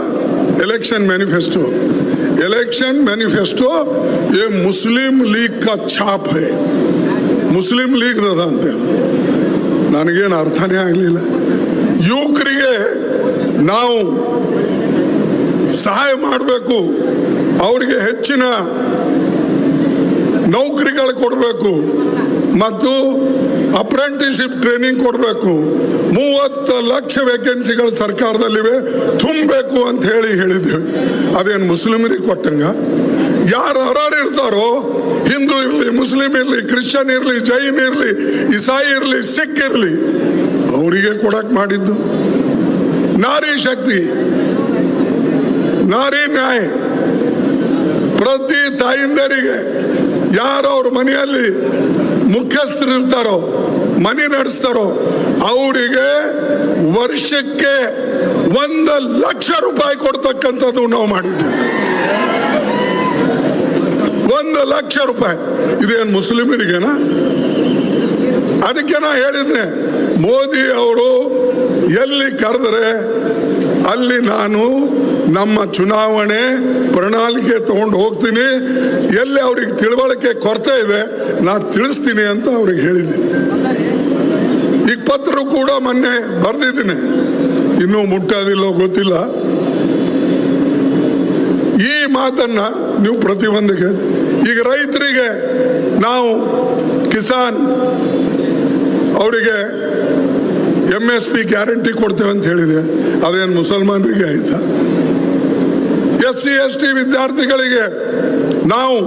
ಎಲೆಕ್ಷನ್ ಮ್ಯಾನಿಫೆಸ್ಟೋ ಎಲೆಕ್ಷನ್ ಮ್ಯಾನಿಫೆಸ್ಟೋ ಏ ಮುಸ್ಲಿಂ ಲೀಗ್ ಕ ಛಾಪ್. ಹೇ ಮುಸ್ಲಿಂ ಲೀಗ್ ಅದ ಅಂತ ನನಗೇನು ಅರ್ಥನೇ ಆಗಲಿಲ್ಲ. ಯುವಕರಿಗೆ ನಾವು ಸಹಾಯ ಮಾಡಬೇಕು. ಅವರಿಗೆ ಹೆಚ್ಚಿನ ನೌಕರಿಗಳು ಕೊಡಬೇಕು. ಮತ್ತು ಅಪ್ರೆಂಟಿಸ್ಶಿಪ್ ಟ್ರೈನಿಂಗ್ ಕೊಡಬೇಕು. ಮೂವತ್ತು ಲಕ್ಷ ವೇಕೆನ್ಸಿಗಳು ಸರ್ಕಾರದಲ್ಲಿವೆ. ತುಂಬಬೇಕು ಅಂತ ಹೇಳಿ ಹೇಳಿದ್ದೇವೆ. ಅದೇನು ಮುಸ್ಲಿಮರಿಗೆ ಕೊಟ್ಟಂಗ? ಯಾರು ಅರ್ಹರು ಇರ್ತಾರೋ, ಹಿಂದೂ ಇರಲಿ, ಮುಸ್ಲಿಂ ಇರಲಿ, ಕ್ರಿಶ್ಚಿಯನ್ ಇರಲಿ, ಜೈನ್ ಇರಲಿ, ಇಸಾಯಿ ಇರಲಿ, ಸಿಖ್ ಇರಲಿ, ಅವರಿಗೆ ಕೊಡಕ್ಕೆ ಮಾಡಿದ್ದು. ನಾರಿ ಶಕ್ತಿ. ನಾರಿ ನ್ಯಾಯ. ಪ್ರತಿ ತಾಯಿಂದರಿಗೆ ಯಾರು ಅವ್ರ ಮನೆಯಲ್ಲಿ ಮುಖ್ಯಸ್ಥರು ಇರ್ತಾರೋ, ಮನೆ ನಡೆಸ್ತಾರೋ, ಅವರಿಗೆ ವರ್ಷಕ್ಕೆ ಒಂದು ಲಕ್ಷ ರೂಪಾಯಿ ಕೊಡ್ತಕ್ಕಂಥದ್ದು ನಾವು ಮಾಡಿದ್ದೀವಿ. ಒಂದು ಲಕ್ಷ ರೂಪಾಯಿ. ಇದೇನು ಮುಸ್ಲಿಮರಿಗೆನಾ? ಅದಕ್ಕೆ ನಾ ಹೇಳಿದ್ರೆ ಮೋದಿ ಅವರು ಎಲ್ಲಿ ಕರೆದ್ರೆ ಅಲ್ಲಿ ನಾನು ನಮ್ಮ ಚುನಾವಣೆ ಪ್ರಣಾಳಿಕೆ ತಗೊಂಡು ಹೋಗ್ತೀನಿ. ಎಲ್ಲಿ ಅವ್ರಿಗೆ ತಿಳುವಳಿಕೆ ಕೊರತೆ ಇದೆ, ನಾನು ತಿಳಿಸ್ತೀನಿ ಅಂತ ಅವ್ರಿಗೆ ಹೇಳಿದ್ದೀನಿ. ಈಗ ಪತ್ರ ಕೂಡ ಮೊನ್ನೆ ಬರೆದಿದ್ದೀನಿ. ಇನ್ನೂ ಮುಟ್ಟೋದಿಲ್ಲೋ ಗೊತ್ತಿಲ್ಲ. ಈ ಮಾತನ್ನ ನೀವು ಪ್ರತಿಬಂಧಕ್ಕೆ ಈಗ ರೈತರಿಗೆ ನಾವು ಕಿಸಾನ್ ಅವರಿಗೆ ಎಂ ಎಸ್ ಪಿ ಗ್ಯಾರಂಟಿ ಕೊಡ್ತೇವೆ ಅಂತ ಹೇಳಿದೆ. ಅದೇನು ಮುಸಲ್ಮಾನರಿಗೆ ಆಯ್ತಾ? ಎಸ್ ಸಿ ಎಸ್ ಟಿ ವಿದ್ಯಾರ್ಥಿಗಳಿಗೆ ನಾವು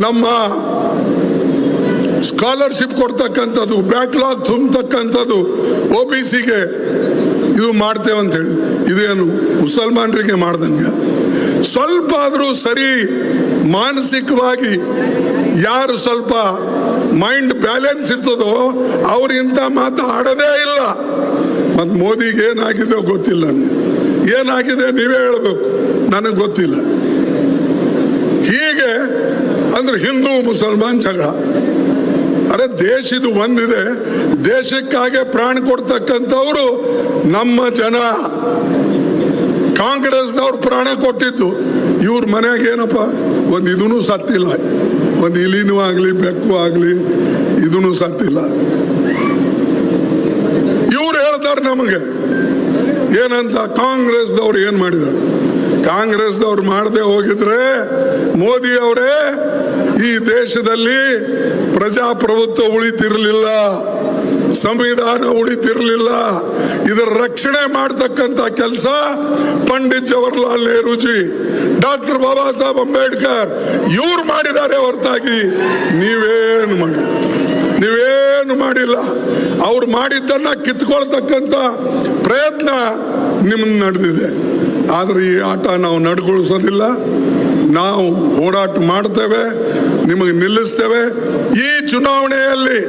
ನಮ್ಮ ಸ್ಕಾಲರ್ಶಿಪ್ ಕೊಡ್ತಕ್ಕಂಥದ್ದು ಬ್ಯಾಕ್ಲಾಗ್ ತುಂಬತಕ್ಕಂಥದ್ದು ಒ ಬಿ ಸಿಗೆ ಇದು ಮಾಡ್ತೇವೆ ಅಂತ ಹೇಳಿ. ಇದೇನು ಮುಸಲ್ಮಾನರಿಗೆ ಮಾಡ್ದಂಗೆ. ಸ್ವಲ್ಪ ಆದರೂ ಸರಿ ಮಾನಸಿಕವಾಗಿ ಯಾರು ಸ್ವಲ್ಪ ಮೈಂಡ್ ಬ್ಯಾಲೆನ್ಸ್ ಇರ್ತದೋ ಅವ್ರಿಂತ ಮಾತು ಇಲ್ಲ. ಮತ್ತು ಮೋದಿಗೆ ಏನಾಗಿದೆ ಗೊತ್ತಿಲ್ಲ ಏನಾಗಿದೆ ನೀವೇ ಹೇಳಬೇಕು. ನನಗೆ ಗೊತ್ತಿಲ್ಲ. ಹೀಗೆ ಅಂದ್ರೆ ಹಿಂದೂ ಮುಸಲ್ಮಾನ್ ಜಗಳ. ಅರೆ ದೇಶ ಇದು ಒಂದಿದೆ. ದೇಶಕ್ಕಾಗೆ ಪ್ರಾಣ ಕೊಡ್ತಕ್ಕಂಥವ್ರು ನಮ್ಮ ಜನ. ಕಾಂಗ್ರೆಸ್ನವ್ರು ಪ್ರಾಣ ಕೊಟ್ಟಿದ್ದು. ಇವ್ರ ಮನೆಯಾಗ ಏನಪ್ಪ? ಒಂದು ಇದೂ ಸತ್ತಿಲ್ಲ. ಒಂದು ಇಲಿನೂ ಆಗಲಿ, ಬೆಕ್ಕು ಆಗಲಿ ಇದೂ ಸತ್ತಿಲ್ಲ. ಇವ್ರು ಹೇಳ್ತಾರೆ ನಮಗೆ. ಏನಂತ ಕಾಂಗ್ರೆಸ್ದವ್ರು ಏನು ಮಾಡಿದ್ದಾರೆ ಕಾಂಗ್ರೆಸ್ದವ್ರು ಮಾಡದೆ ಹೋಗಿದ್ರೆ ಮೋದಿ ಅವರೇ ಈ ದೇಶದಲ್ಲಿ ಪ್ರಜಾಪ್ರಭುತ್ವ ಉಳಿತಿರಲಿಲ್ಲ, ಸಂವಿಧಾನ ಉಳಿತಿರಲಿಲ್ಲ. ಇದರ ರಕ್ಷಣೆ ಮಾಡ್ತಕ್ಕಂಥ ಕೆಲಸ ಪಂಡಿತ್ ಜವಾಹರ್ಲಾಲ್ ನೆಹರೂಜಿ, ಡಾಕ್ಟರ್ ಬಾಬಾ ಸಾಹೇಬ್ ಅಂಬೇಡ್ಕರ್ ಇವ್ರು ಮಾಡಿದ್ದಾರೆ ಹೊರತಾಗಿ. ನೀವೇನು ಮಾಡಿ ನೀವೇನು ಮಾಡಿಲ್ಲ. ಅವ್ರು ಮಾಡಿದ್ದನ್ನು ಕಿತ್ಕೊಳ್ತಕ್ಕಂಥ ಪ್ರಯತ್ನ ನಿಮ್ಮನ್ನು ನಡೆದಿದೆ. ಆದರೆ ಈ ಆಟ ನಾವು ನಡ್ಗೊಳಿಸೋದಿಲ್ಲ. ನಾವು ಹೋರಾಟ ಮಾಡ್ತೇವೆ, ನಿಮಗೆ ನಿಲ್ಲಿಸ್ತೇವೆ. ಈ ಚುನಾವಣೆಯಲ್ಲಿ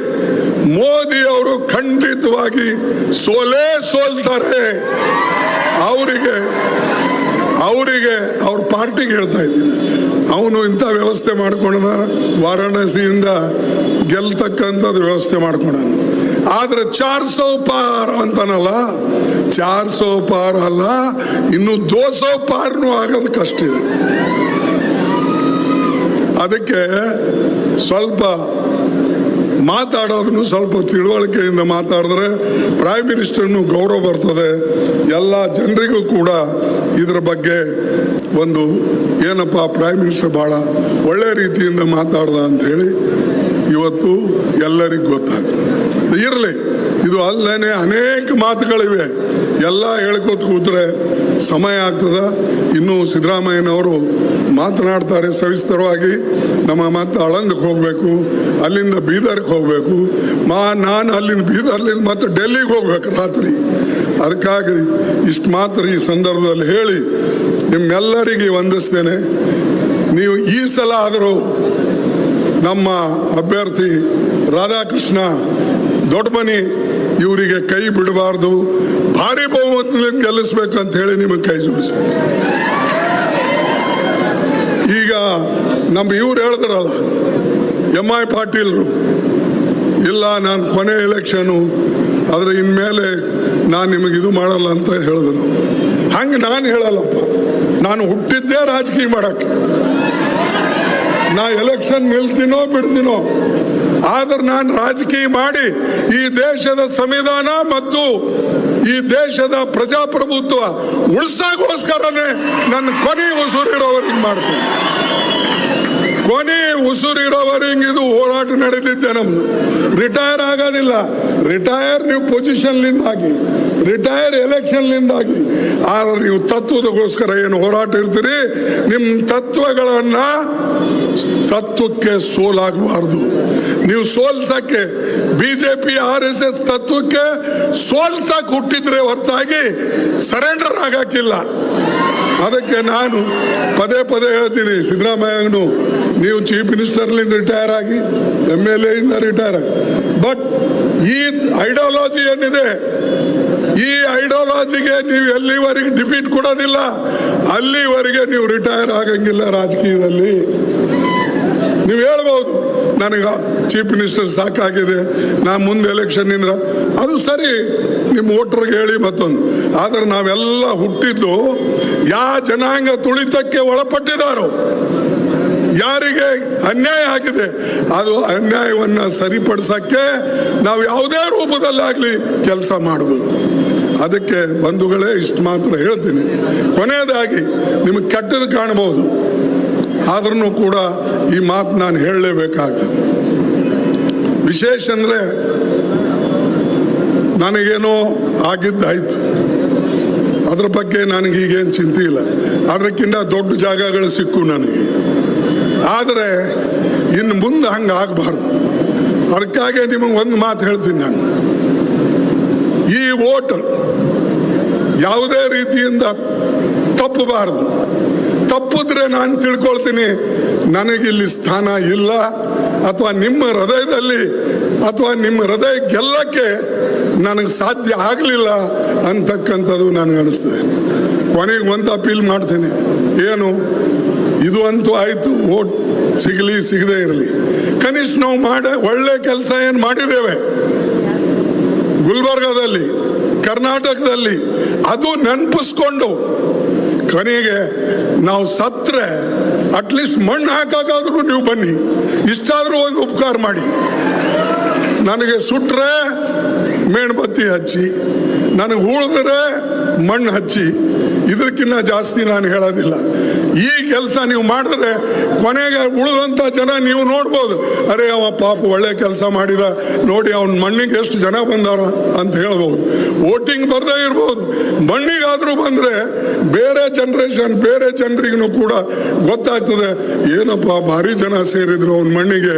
ಮೋದಿ ಅವರು ಖಂಡಿತವಾಗಿ ಸೋಲೇ ಸೋಲ್ತಾರೆ. ಅವರಿಗೆ ಅವರಿಗೆ ಅವ್ರ ಪಾರ್ಟಿಗೆ ಹೇಳ್ತಾ ಇದ್ದೀನಿ. ಅವನು ಇಂಥ ವ್ಯವಸ್ಥೆ ಮಾಡ್ಕೊಂಡ ವಾರಾಣಸಿಯಿಂದ ಗೆಲ್ತಕ್ಕಂಥದ್ದು ವ್ಯವಸ್ಥೆ ಮಾಡ್ಕೊಂಡ ಆದ್ರೆ ಚಾರ್ ಸೌ ಪಾರ್ ಅಂತಾನಲ್ಲ ಚಾರ್ ಸೋ ಪಾರ್ ಅಲ್ಲ, ಇನ್ನು ದೋಸೋ ಪಾರ್ನು ಆಗೋದು ಕಷ್ಟ ಇದೆ. ಅದಕ್ಕೆ ಸ್ವಲ್ಪ ಮಾತಾಡೋದನ್ನು ಸ್ವಲ್ಪ ತಿಳುವಳಿಕೆಯಿಂದ ಮಾತಾಡಿದ್ರೆ ಪ್ರೈಮ್ ಮಿನಿಸ್ಟರ್ನು ಗೌರವ ಬರ್ತದೆ. ಎಲ್ಲ ಜನರಿಗೂ ಕೂಡ ಇದರ ಬಗ್ಗೆ ಒಂದು ಏನಪ್ಪ ಪ್ರೈಮ್ ಮಿನಿಸ್ಟರ್ ಭಾಳ ಒಳ್ಳೆ ರೀತಿಯಿಂದ ಮಾತಾಡ್ದ ಅಂತ ಹೇಳಿ ಇವತ್ತು ಎಲ್ಲರಿಗೂ ಗೊತ್ತಾಗ ಇರಲಿ, ಇದು ಅಲ್ಲೇ ಅನೇಕ ಮಾತುಗಳಿವೆ. ಎಲ್ಲ ಹೇಳ್ಕೋತ ಕೂತ್ರೆ ಸಮಯ ಆಗ್ತದ. ಇನ್ನು ಸಿದ್ದರಾಮಯ್ಯನವರು ಮಾತನಾಡ್ತಾರೆ ಸವಿಸ್ತರವಾಗಿ. ನಮ್ಮ ಮತ್ತೆ ಅಳಂದಕ್ಕೆ ಹೋಗಬೇಕು, ಅಲ್ಲಿಂದ ಬೀದರ್ಗೆ ಹೋಗಬೇಕು. ಮಾ, ನಾನು ಅಲ್ಲಿಂದ ಬೀದರ್ಲಿಂದ ಮತ್ತೆ ಡೆಲ್ಲಿಗೆ ಹೋಗ್ಬೇಕು ರಾತ್ರಿ. ಅದಕ್ಕಾಗಿ ಇಷ್ಟು ಮಾತ್ರ ಈ ಸಂದರ್ಭದಲ್ಲಿ ಹೇಳಿ, ನಿಮ್ಮೆಲ್ಲರಿಗೆ ವಂದಿಸ್ತೇನೆ. ನೀವು ಈ ಸಲ ಆದರೂ ನಮ್ಮ ಅಭ್ಯರ್ಥಿ ರಾಧಾಕೃಷ್ಣ ದೊಡ್ಡಮನಿ ಇವರಿಗೆ ಕೈ ಬಿಡಬಾರ್ದು. ಭಾರಿ ಬಹುಮತದಲ್ಲಿ ಅಂತ ಹೇಳಿ ನಿಮಗೆ ಕೈ ಜೋಡಿಸ್ತೀನಿ. ಈಗ ನಮ್ಮ ಇವ್ರು ಹೇಳಿದ್ರಲ್ಲ ಎಂ ಐ ಪಾಟೀಲ್ರು, ಇಲ್ಲ ನಾನು ಕೊನೆ ಎಲೆಕ್ಷನು ಆದರೆ ಇನ್ಮೇಲೆ ನಾನು ನಿಮಗೆ ಇದು ಮಾಡಲ್ಲ ಅಂತ ಹೇಳಿದ್ರು. ಹಂಗೆ ನಾನು ಹೇಳಲ್ಲಪ್ಪ, ನಾನು ಹುಟ್ಟಿದ್ದೇ ರಾಜಕೀಯ ಮಾಡಕ್ಕೆ. ನಾ ಎಲೆಕ್ಷನ್ ನಿಲ್ತೀನೋ ಬಿಡ್ತೀನೋ, ಆದ್ರೆ ನಾನು ರಾಜಕೀಯ ಮಾಡಿ ಈ ದೇಶದ ಸಂವಿಧಾನ ಮತ್ತು ಈ ದೇಶದ ಪ್ರಜಾಪ್ರಭುತ್ವ ಉಳಿಸೋಸ್ಕರನೇ ನನ್ನ ಕೊನೆ ಉಸುರಿರೋವರೆಗೆ ಮಾಡ್ತೀನಿ. ಕೊನೆ ಉಸುರಿರೋವರೆಗೆ ಇದು ಹೋರಾಟ ನಡೆದಿದ್ದೆ ನಮ್ದು. ರಿಟೈರ್ ಆಗೋದಿಲ್ಲ. ರಿಟೈರ್ ನೀವು ಪೊಸಿಷನ್ಲಿಂದ ಆಗಿ ರಿಟೈರ್ ಎಲೆಕ್ಷನ್ನಿಂದಾಗಿ ಆದರೆ ನೀವು ತತ್ವದಗೋಸ್ಕರ ಏನು ಹೋರಾಟ ಇರ್ತೀರಿ? ನಿಮ್ಮ ತತ್ವಗಳನ್ನ ತತ್ವಕ್ಕೆ ಸೋಲಾಗಬಾರ್ದು. ನೀವು ಸೋಲ್ಸಕ್ಕೆ ಬಿಜೆಪಿ, ಆರ್ ಎಸ್ ಎಸ್ ತತ್ವಕ್ಕೆ ಸೋಲ್ಸಕ್ಕೆ ಹುಟ್ಟಿದ್ರೆ ಹೊರತಾಗಿ ಸರೆಂಡರ್ ಆಗಕ್ಕಿಲ್ಲ ಅದಕ್ಕೆ ನಾನು ಪದೇ ಪದೇ ಹೇಳ್ತೀನಿ ಸಿದ್ದರಾಮಯ್ಯನು ನೀವು ಚೀಫ್ ಮಿನಿಸ್ಟರ್ಲಿಂದ ರಿಟೈರ್ ಆಗಿ ಎಂ ಎಲ್ ಎಯಿಂದ ರಿಟೈರ್ ಆಗಿ. ಬಟ್ ಈ ಐಡಿಯಾಲಜಿ ಏನಿದೆ, ಈ ಐಡಿಯಾಲಜಿಗೆ ನೀವು ಎಲ್ಲಿವರೆಗೆ ಡಿಫೀಟ್ ಕೊಡೋದಿಲ್ಲ, ಅಲ್ಲಿವರೆಗೆ ನೀವು ರಿಟೈರ್ ಆಗಂಗಿಲ್ಲ ರಾಜಕೀಯದಲ್ಲಿ. ನೀವು ಹೇಳ್ಬೋದು ನನಗೆ ಚೀಫ್ ಮಿನಿಸ್ಟರ್ ಸಾಕಾಗಿದೆ. ನಾ ಮುಂದೆ ಎಲೆಕ್ಷನ್ ಇಂದ್ರ ಅದು ಸರಿ, ನಿಮ್ಮ ವೋಟ್ರಿಗೆ ಹೇಳಿ ಮತ್ತೊಂದು. ಆದರೆ ನಾವೆಲ್ಲ ಹುಟ್ಟಿದ್ದು ಯಾ ಜನಾಂಗ ತುಳಿತಕ್ಕೆ ಒಳಪಟ್ಟಿದ್ದಾರೋ? ಯಾರಿಗೆ ಅನ್ಯಾಯ ಆಗಿದೆ? ಅದು ಅನ್ಯಾಯವನ್ನು ಸರಿಪಡಿಸಕ್ಕೆ ನಾವು ಯಾವುದೇ ರೂಪದಲ್ಲಾಗಲಿ ಕೆಲಸ ಮಾಡಬೇಕು. ಅದಕ್ಕೆ ಬಂಧುಗಳೇ ಇಷ್ಟು ಮಾತ್ರ ಹೇಳ್ತೀನಿ. ಕೊನೆಯದಾಗಿ ನಿಮಗೆ ಕೆಟ್ಟದ್ದು ಕಾಣಬಹುದು ಆದ್ರೂ ಕೂಡ ಈ ಮಾತು ನಾನು ಹೇಳಲೇಬೇಕಾಗ್ತದೆ ವಿಶೇಷ ಅಂದರೆ ನನಗೇನೋ ಆಗಿದ್ದಾಯ್ತು. ಅದ್ರ ಬಗ್ಗೆ ನನಗೆ ಈಗೇನು ಚಿಂತೆ ಇಲ್ಲ. ಅದಕ್ಕಿಂತ ದೊಡ್ಡ ಜಾಗಗಳು ಸಿಕ್ಕು ನನಗೆ. ಆದರೆ ಇನ್ನು ಮುಂದೆ ಹಂಗೆ ಆಗಬಾರ್ದು. ಅದಕ್ಕಾಗಿ ನಿಮಗೆ ಒಂದು ಮಾತು ಹೇಳ್ತೀನಿ ನಾನು. ಈ ಓಟ್ ಯಾವುದೇ ರೀತಿಯಿಂದ ತಪ್ಪಬಾರ್ದು. ತಪ್ಪಿದ್ರೆ ನಾನು ತಿಳ್ಕೊಳ್ತೀನಿ. ನನಗಿಲ್ಲಿ ಸ್ಥಾನ ಇಲ್ಲ. ಅಥವಾ ನಿಮ್ಮ ಹೃದಯದಲ್ಲಿ, ಅಥವಾ ನಿಮ್ಮ ಹೃದಯ ಗೆಲ್ಲಕ್ಕೆ ನನಗೆ ಸಾಧ್ಯ ಆಗಲಿಲ್ಲ ಅಂತಕ್ಕಂಥದ್ದು ನನಗೆ ಅನಿಸ್ತದೆ ಕೊನೆಗೆ ಒಂದು ಅಪೀಲ್ ಮಾಡ್ತೀನಿ. ಏನು? ಇದು ಅಂತೂ ಆಯಿತು. ಓಟ್ ಸಿಗಲಿ, ಸಿಗದೇ ಇರಲಿ. ಕನಿಷ್ಠ ನಾವು ಮಾಡ, ಒಳ್ಳೆ ಕೆಲಸ ಏನು ಮಾಡಿದ್ದೇವೆ? ಗುಲ್ಬರ್ಗಾದಲ್ಲಿ, ಕರ್ನಾಟಕದಲ್ಲಿ, ಅದು ನೆನಪಿಸ್ಕೊಂಡು ಕೊನೆಗೆ ನಾವು ಸತ್ರೆ ಅಟ್ಲೀಸ್ಟ್ ಮಣ್ಣು ಹಾಕಾದ್ರೂ ನೀವು ಬನ್ನಿ. ಇಷ್ಟಾದರೂ ಒಂದು ಉಪಕಾರ ಮಾಡಿ. ನನಗೆ ಸುಟ್ರೆ ಮೇಣಬತ್ತಿ ಹಚ್ಚಿ, ನನಗೆ ಉಳಿದ್ರೆ ಮಣ್ಣು ಹಚ್ಚಿ. ಇದಕ್ಕಿಂತ ಜಾಸ್ತಿ ನಾನು ಹೇಳೋದಿಲ್ಲ. ಈ ಕೆಲಸ ನೀವು ಮಾಡಿದ್ರೆ ಕೊನೆಗೆ ಉಳಿದಂಥ ಜನ ನೀವು ನೋಡ್ಬೋದು. ಅರೆ, ಅವ ಪಾಪ ಒಳ್ಳೆ ಕೆಲಸ ಮಾಡಿದ. ನೋಡಿ, ಅವನ ಮಣ್ಣಿಗೆ ಎಷ್ಟು ಜನ ಬಂದಾರ ಅಂತ ಹೇಳ್ಬೋದು. ವೋಟಿಂಗ್ ಬರ್ದೇ ಇರ್ಬೋದು. ಮಣ್ಣಿಗಾದರೂ ಬಂದರೆ ಬೇರೆ ಜನ್ರೇಷನ್ ಬೇರೆ ಜನರಿಗೂ ಕೂಡ ಗೊತ್ತಾಗ್ತದೆ. ಏನಪ್ಪ, ಭಾರಿ ಜನ ಸೇರಿದ್ರು ಅವನ ಮಣ್ಣಿಗೆ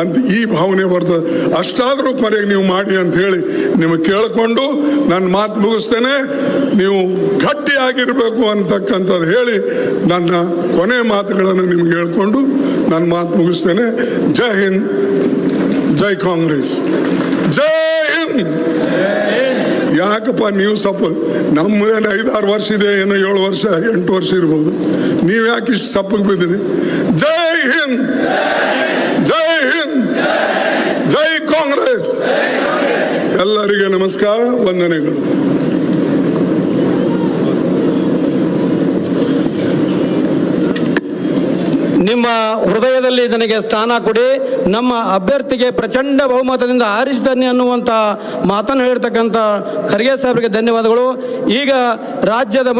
ಅಂತ ಈ ಭಾವನೆ ಬರ್ತದೆ. ಅಷ್ಟಾದರೂ ಕೊನೆಗೆ ನೀವು ಮಾಡಿ ಅಂತ ಹೇಳಿ ನಿಮಗೆ ಕೇಳಿಕೊಂಡು ನನ್ನ ಮಾತು ಮುಗಿಸ್ತೇನೆ. ನೀವು ಗಟ್ಟಿಯಾಗಿರಬೇಕು ಅಂತಕ್ಕಂಥದ್ದು ಹೇಳಿ ನನ್ನ ಕೊನೆ ಮಾತುಗಳನ್ನು ನಿಮ್ಗೆ ಹೇಳ್ಕೊಂಡು ನನ್ನ ಮಾತು ಮುಗಿಸ್ತೇನೆ. ಜೈ ಹಿಂದ್, ಜೈ ಕಾಂಗ್ರೆಸ್. ಜೈ ಹಿಂದ್. ಯಾಕಪ್ಪ ನೀವು ಸ್ವಲ್ಪ ನಮ್ಮದೇನು ಐದಾರು ವರ್ಷ ಇದೆ ಏನೋ ಏಳು ವರ್ಷ, ಎಂಟು ವರ್ಷ ಇರ್ಬೋದು. ನೀವು ಯಾಕೆ ಇಷ್ಟು ಸಪ್ಪಗೆ ಬಿದ್ದೀರಿ? ಜೈ ಹಿಂದ್. ಜೈ ಹಿಂದ್. ಜೈ ಕಾಂಗ್ರೆಸ್. ಎಲ್ಲರಿಗೆ ನಮಸ್ಕಾರ, ವಂದನೆಗಳು. ನಿಮ್ಮ ಹೃದಯದಲ್ಲಿ ನನಗೆ ಸ್ಥಾನ ಕೊಡಿ. ನಮ್ಮ ಅಭ್ಯರ್ಥಿಗೆ ಪ್ರಚಂಡ ಬಹುಮತದಿಂದ ಆರಿಸಿದ್ದಾನೆ ಅನ್ನುವಂಥ ಮಾತನ್ನು ಹೇಳಿರ್ತಕ್ಕಂಥ ಖರ್ಗೆ ಸಾಹೇಬರಿಗೆ ಧನ್ಯವಾದಗಳು. ಈಗ ರಾಜ್ಯದ